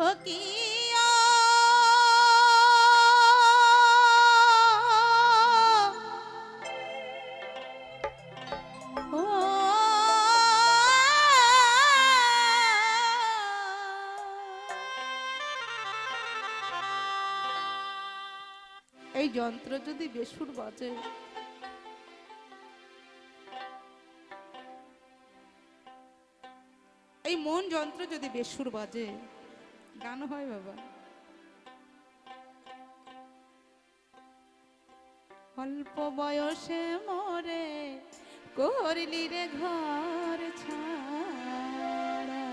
এই যন্ত্র যদি বেসুর বাজে। এই মন যন্ত্র যদি বেসুর বাজে। গান হয় বাবা। অল্প বয়সে মরে করলি রে ঘর ছাড়া।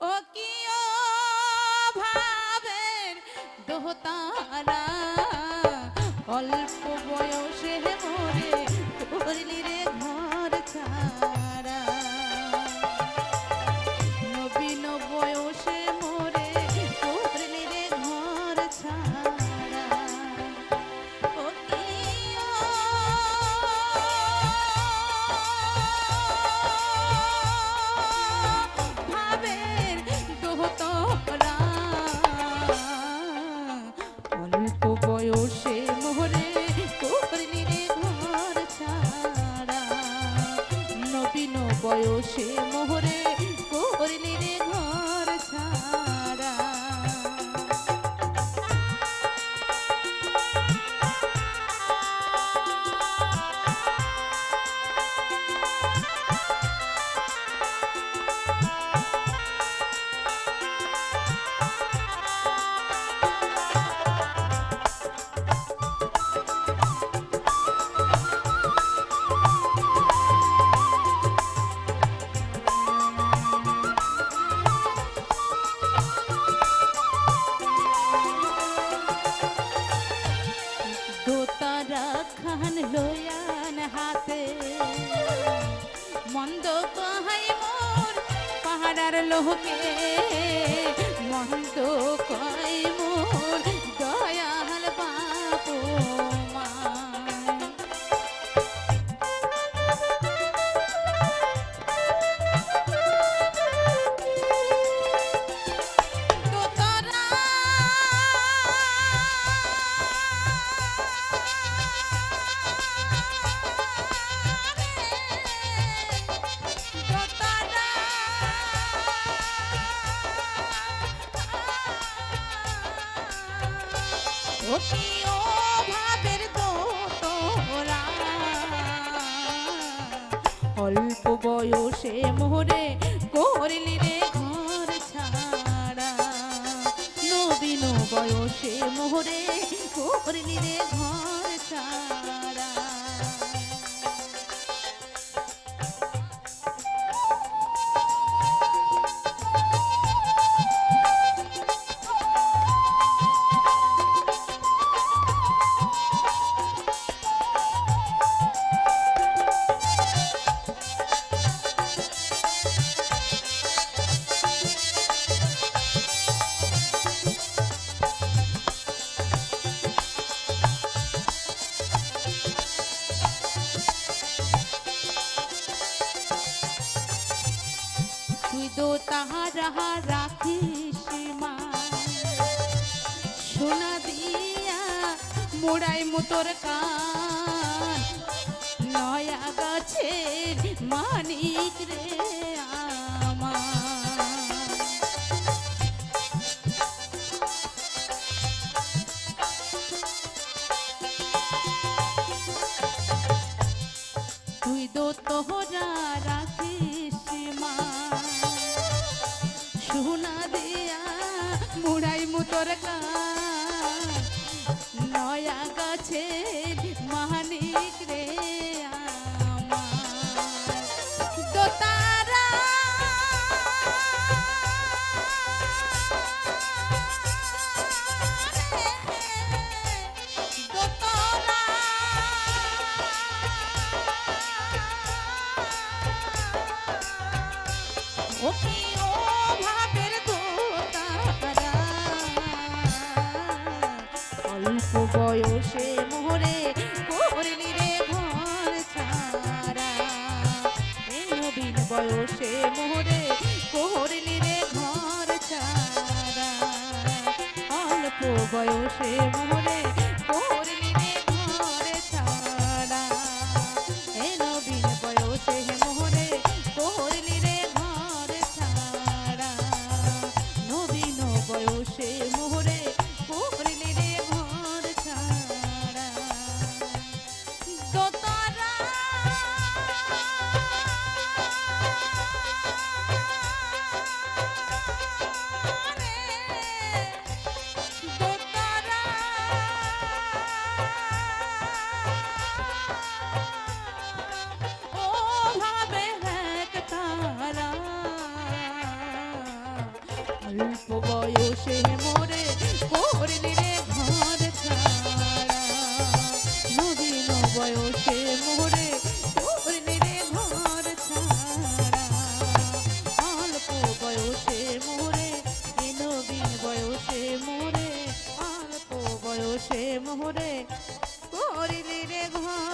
ও কি ভাবের দোহতারা, অল্প বয়সে বয়সে হাতে। মন্দ কহাই মোর পাহাড়ার লোহকে মন্দ কয় দোতরা অল্প বয়সে মোহরে করলি রে ঘর ছাড়া। নবীন বয়সে মোহরে করলি রে ঘর তাহারা রাখিস মা। সোনা দিয়া মোড়াই মোতর কান। নয়া গাছের মানিক রে তুই দো তোহরা মুড়াই মুতর নয়া গাছের মানিক রে আমার। অল্প বয়সে ঘর ছাড়া। এই নবীন বয়সে মোরে করলি রে ঘর ছাড়া। অল্প বয়সে মোরে করলি ঘর ছাড়া। এই নবীন বয়সে মোরে করলি রে ঘর ছাড়া। নবীন বয়সে বয়সে মোরে অল্প বয়সে মোরে নবীন বয়সে মোরে অল্প বয়সে মোরে করিলি রে ঘর